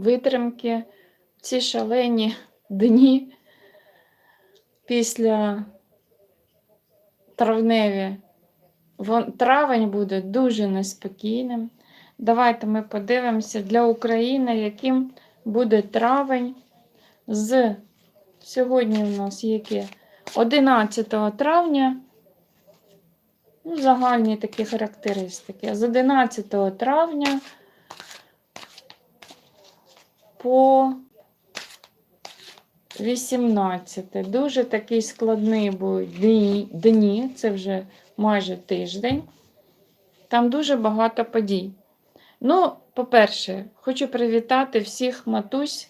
витримки, ці шалені дні після травневі. Травень буде дуже неспокійним. Давайте ми подивимося для України, яким буде травень з сьогодні у нас яке? 11 травня. Ну, загальні такі характеристики. З 11 травня по 18. Дуже такий складний будуть дні, це вже майже тиждень. Там дуже багато подій. Ну, по-перше, хочу привітати всіх матусь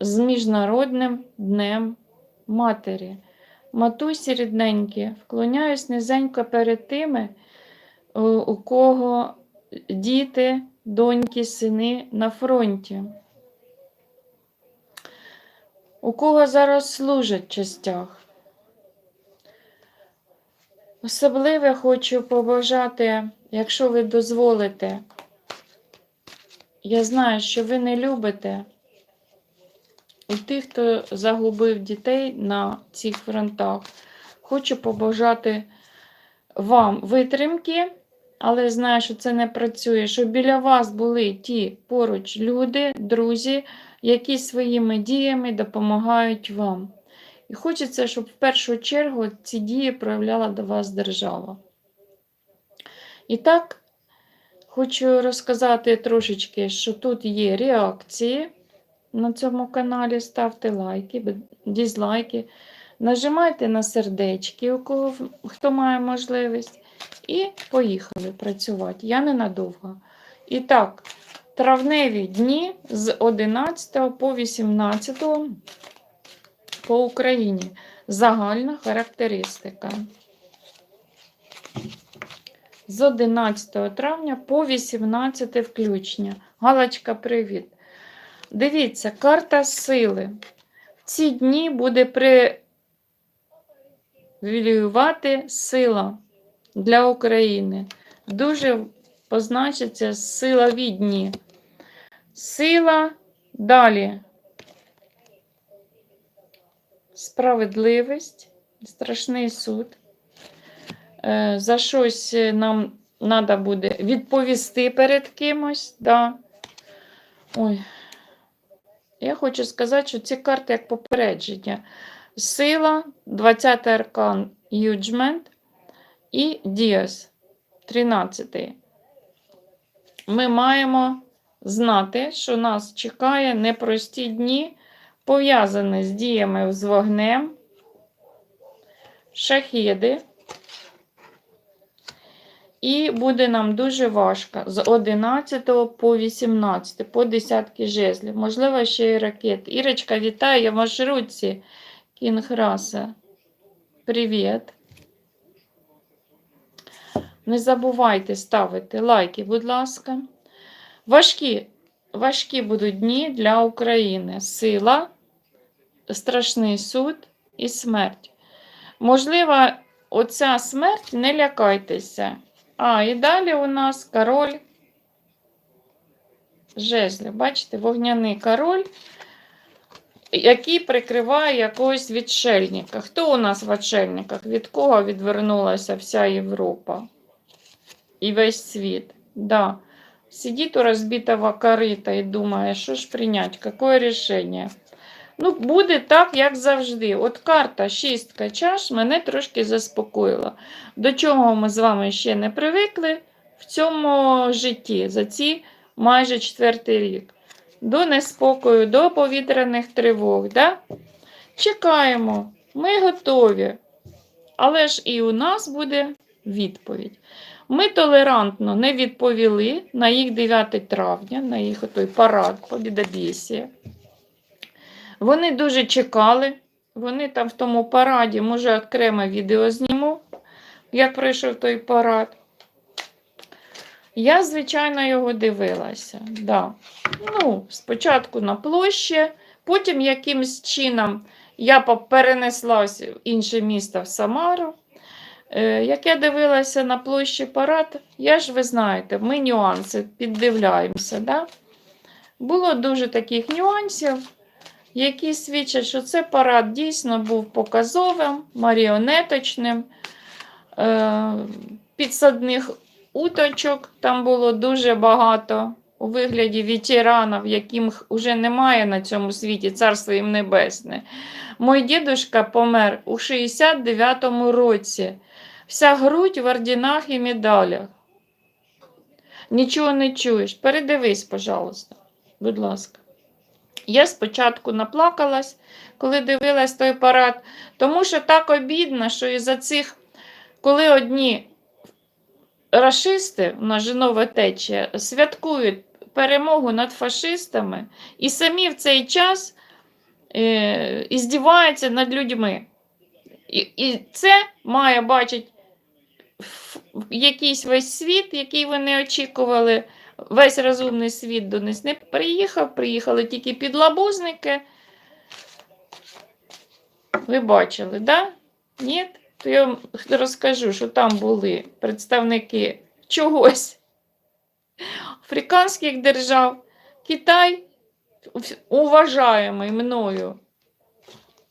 з Міжнародним днем матері. Матусі рідненькі, вклоняюсь низенько перед тими, у кого діти, доньки, сини на фронті. У кого зараз служать в частях. Особливо хочу побажати, якщо ви дозволите, я знаю, що ви не любите у тих, хто загубив дітей на цих фронтах. Хочу побажати вам витримки, але знаю, що це не працює, щоб біля вас були ті поруч люди, друзі, які своїми діями допомагають вам. І хочеться, щоб в першу чергу ці дії проявляла до вас держава. І так, хочу розказати трошечки, що тут є реакції на цьому каналі. Ставте лайки, дізлайки, нажимайте на сердечки, у кого хто має можливість. І поїхали працювати. Я ненадовго. І так, травневі дні з 11 по 18 по Україні. Загальна характеристика. З 11 травня по 18 включення. Галочка, привіт. Дивіться, карта сили. В ці дні буде привілювати сила для України. Дуже позначиться сила відні. Сила далі. Справедливість, страшний суд. Е, За щось нам треба буде відповісти перед кимось. Да. Ой. Я хочу сказати, що ці карти як попередження. Сила, 20 аркан Юджмент і Діас, 13. Ми маємо знати, що нас чекає непрості дні, пов'язані з діями з вогнем, шахіди. І буде нам дуже важко з 11 по 18, по десятки жезлів. Можливо, ще й ракет. Ірочка, вітаю, я в маршрутці. Кінграса. Привіт. Не забувайте ставити лайки, будь ласка. Важкі, важкі будуть дні для України. Сила, страшний суд і смерть. Можливо, оця смерть, не лякайтеся. А, і далі у нас король жезлів. Бачите, вогняний король, який прикриває якогось відшельника. Хто у нас в відшельниках? Від кого відвернулася вся Європа і весь світ? Да. Сидит у разбитого корита і думає, що ж прийняти, яке рішення. Ну, буде так, як завжди. От карта шістка чаш мене трошки заспокоїла. До чого ми з вами ще не привикли в цьому житті за ці майже четвертий рік. До неспокою, до повітряних тривог. Да? Чекаємо, ми готові. Але ж і у нас буде відповідь. Ми толерантно не відповіли на їх 9 травня, на їх той парад Побідобєсія. Вони дуже чекали. Вони там в тому параді, може, окреме відео зніму, як пройшов той парад. Я, звичайно, його дивилася. Да. Ну, спочатку на площі, потім якимсь чином я перенеслася в інше місто в Самару. Е, Як я дивилася на площі парад, я ж ви знаєте, ми нюанси піддивляємося. Да? було дуже таких нюансів, які свідчать, що це парад дійсно був показовим, маріонеточним. Е, підсадних уточок там було дуже багато у вигляді ветеранів, яких вже немає на цьому світі, царство їм небесне. Мой дідушка помер у 69-му році. Вся грудь в орденах і медалях. Нічого не чуєш. Передивись, пожалуйста, будь ласка. Я спочатку наплакалась, коли дивилась той парад, тому що так обідно, що із-за цих, коли одні рашисти, у нас же течія, святкують перемогу над фашистами і самі в цей час е, іздіваються над людьми. І, і це має бачити якийсь весь світ, який вони очікували. Весь розумний світ до них не приїхав, приїхали тільки підлабузники. Ви бачили, да? Ні? То я вам розкажу, що там були представники чогось африканських держав. Китай, уважаємий мною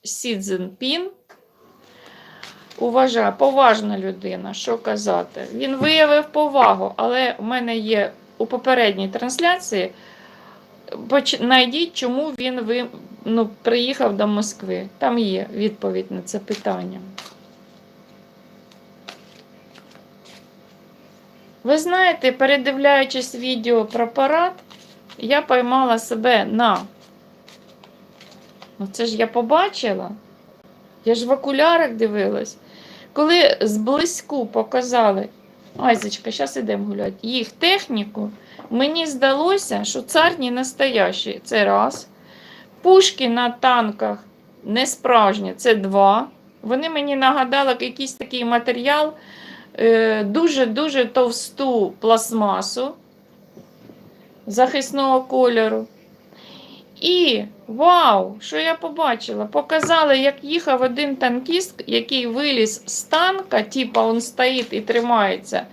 Сі уважає, поважна людина, що казати. Він виявив повагу, але в мене є у попередній трансляції. Найдіть, чому він ви, ну, приїхав до Москви. Там є відповідь на це питання. Ви знаєте, передивляючись відео про парад, я поймала себе на. Ну це ж я побачила. Я ж в окулярах дивилась. Коли зблизьку показали, Айзочка, зараз ідемо гуляти, їх техніку, мені здалося, що цар не настоящий. Це раз. Пушки на танках не справжні, це два. Вони мені нагадали якийсь такий матеріал, е, дуже-дуже товсту пластмасу захисного кольору. І вау, що я побачила? Показали, як їхав один танкіст, який виліз з танка, типа він стоїть і тримається.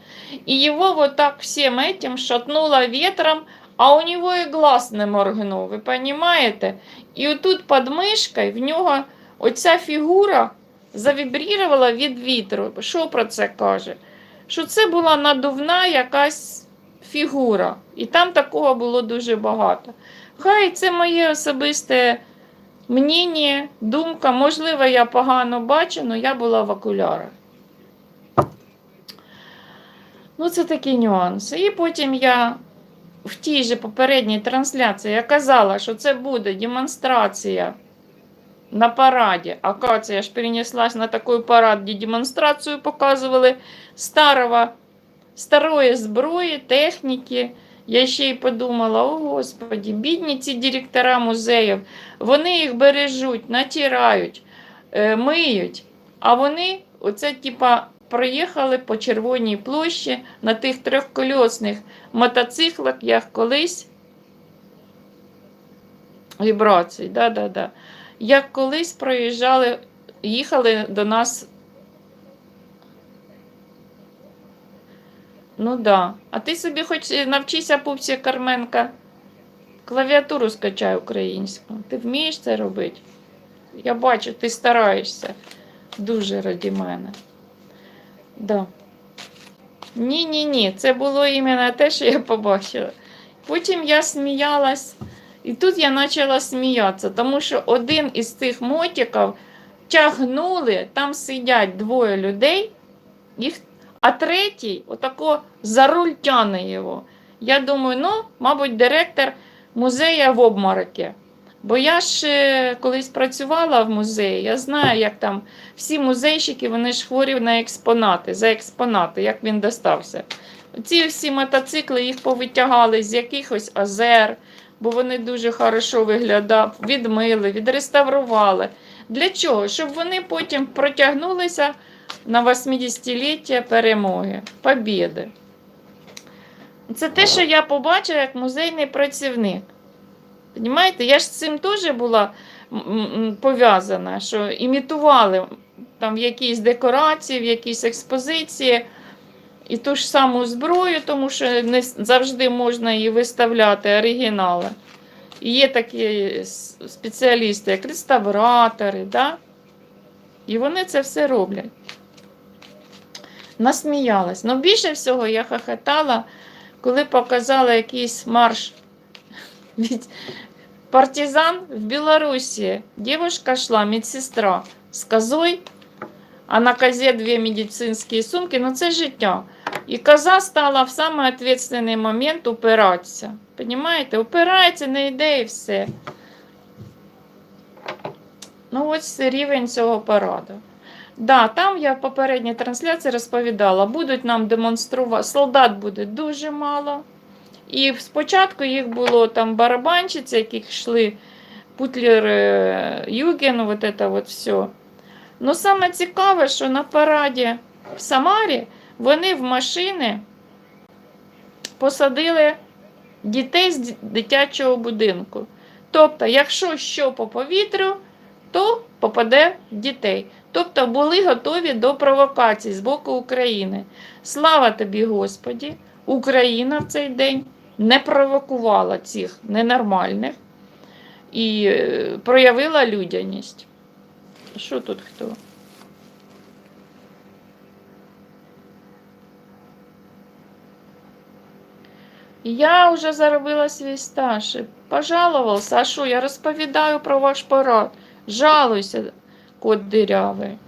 І його вот так всім этим шатнуло ветром, а у нього і глаз не моргнув. Ви розумієте? І отут під мишкою в нього оця фігура завібрірувала від вітру. Що про це каже? Що це була надувна якась фігура. І там такого було дуже багато. Хай це моє особисте мнення, думка. Можливо, я погано бачу, але я була в окулярах. Ну, це такі нюанси. І потім я в тій же попередній трансляції я казала, що це буде демонстрація на параді. Оказывается, я ж перенеслась на такой парад, где демонстрацию показывали старого, старої зброї, техніки. Я ще й подумала, о господі, бідні ці директора музеїв, вони їх бережуть, натирають, е, миють. А вони, оце, типа, проїхали по Червоній площі на тих трьохкольосних мотоциклах, як колись. Вібрації, да-да-да. Як колись проїжджали, їхали до нас. Ну да. А ти собі хоч навчися, пупсі Карменка, клавіатуру скачай українську. Ти вмієш це робити? Я бачу, ти стараєшся. Дуже раді мене. Да. Ні, ні, ні. Це було іменно те, що я побачила. Потім я сміялась, і тут я почала сміятися, тому що один із цих мотиків тягнули, там сидять двоє людей, їх, а третій отако за руль тяне його. Я думаю, ну, мабуть, директор музею в обмороки. Бо я ж колись працювала в музеї, я знаю, як там всі музейщики, вони ж хворі на експонати, за експонати, як він достався. Ці всі мотоцикли їх повитягали з якихось озер, бо вони дуже хорошо виглядали, відмили, відреставрували. Для чого? Щоб вони потім протягнулися на 80-ліття перемоги, побіди. Це те, що я побачила як музейний працівник. Понімаєте, я ж з цим теж була пов'язана, що імітували там якісь декорації, якісь експозиції і ту ж саму зброю, тому що не завжди можна її виставляти оригінали. І є такі спеціалісти, як реставратори, да? і вони це все роблять. Насміялась. Ну, більше всього я хохотала, коли показала якийсь марш від партизан в Білорусі. Дівчинка йшла, медсестра з козой, а на козе дві медицинські сумки. Ну, це життя. І коза стала в самий відповідальний момент упиратися. Понимаєте? Упирається, не йде і все. Ну, ось рівень цього параду. Да, там я в попередній трансляції розповідала, будуть нам демонструвати, солдат буде дуже мало. І спочатку їх було там барабанщиці, яких йшли Путлер е, Юген, вот это вот все. Ну, саме цікаве, що на параді в Самарі вони в машини посадили дітей з дитячого будинку. Тобто, якщо що по повітрю, то попаде в дітей. Тобто були готові до провокацій з боку України. Слава тобі, Господі! Україна в цей день не провокувала цих ненормальних і е, проявила людяність. Що тут хто? Я вже заробила свій стаж. і Пожалувався. А що, я розповідаю про ваш парад. Жалуйся, кот дырявый.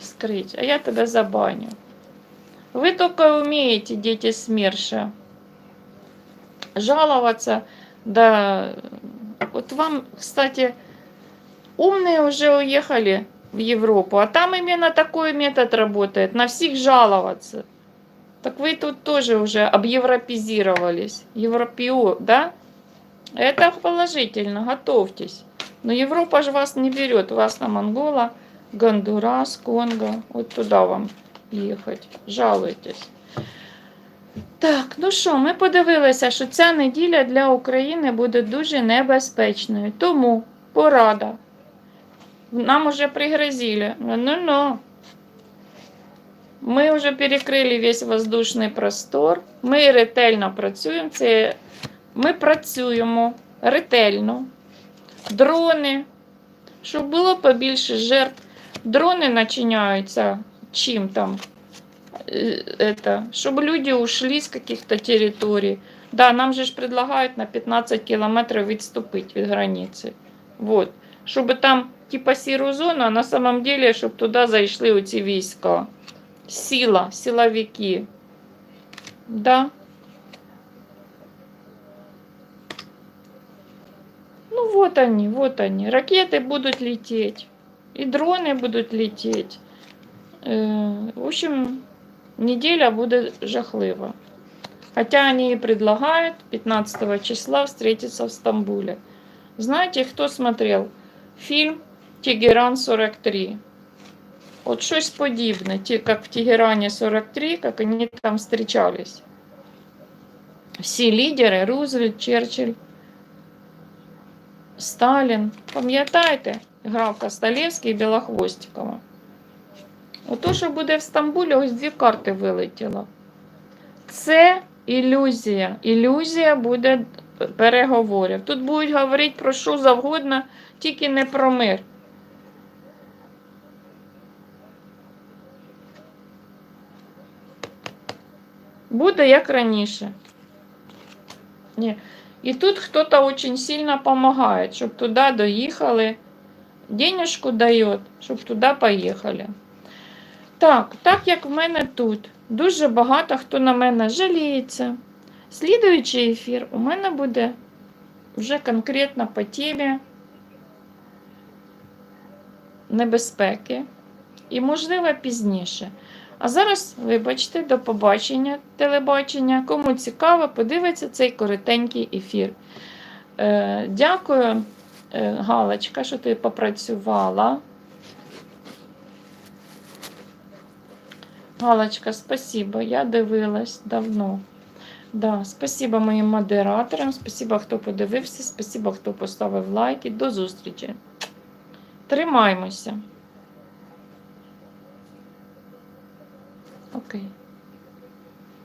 Скрыть. А я тебя забаню. Вы только умеете, дети СМЕРШа, жаловаться. Да, вот вам, кстати, умные уже уехали в Европу, а там именно такой метод работает, на всех жаловаться. Так вы тут тоже уже объевропизировались. Европео, да? Это положительно, готовьтесь. Но Европа же вас не берет. Вас на Монгола, Гондурас, Конго. Вот туда вам їхати. Жалуйтесь. Так, ну що, ми подивилися, що ця неділя для України буде дуже небезпечною. Тому порада. Нам уже пригрозили. Ну-ну. Ми вже перекрили весь воздушний простор. Ми ретельно працюємо. Це ми працюємо ретельно Дрони, щоб було побільше жертв. Дрони начиняються чим там. Э, Это, чтобы люди ушли с каких-то территорий. Да, нам же ж предлагают на 15 километров відступити від границі. Вот. Щоб там типа сіру зону, а на самом деле, щоб туди зайшли оці війська. Сила, силовики. Да. Ну вот они, вот они. Ракеты будут лететь. И дроны будут лететь. Э, В общем, неделя будет жахлива. Хотя они и предлагают 15 числа встретиться в Стамбуле. Знаете, кто смотрел фильм «Тегеран 43»? Вот щось подібне, ті- как в Тегеране 43, как они там встречались. Всі лідери, Рузвельт, Черчилль, Сталін. Пам'ятаєте? Гравка Сталевський і Білохвостікова. Ото, що буде в Стамбулі, ось дві карти вилетіло. Це ілюзія. Ілюзія буде переговорів. Тут будуть говорити про що завгодно, тільки не про мир. Буде як раніше. Ні. І тут хтось дуже сильно допомагає, щоб туди доїхали. Денежку дає, щоб туди поїхали. Так, так як в мене тут дуже багато хто на мене жаліється. Слідуючий ефір у мене буде вже конкретно по темі небезпеки і, можливо, пізніше. А зараз, вибачте, до побачення телебачення. Кому цікаво, подивиться цей коротенький ефір. Е, дякую, е, Галочка, що ти попрацювала. Галочка, спасибо. Я дивилась давно. Да, спасибо моїм модераторам, спасибо, хто подивився, спасибо, хто поставив лайки. До зустрічі. Тримаймося. Okay.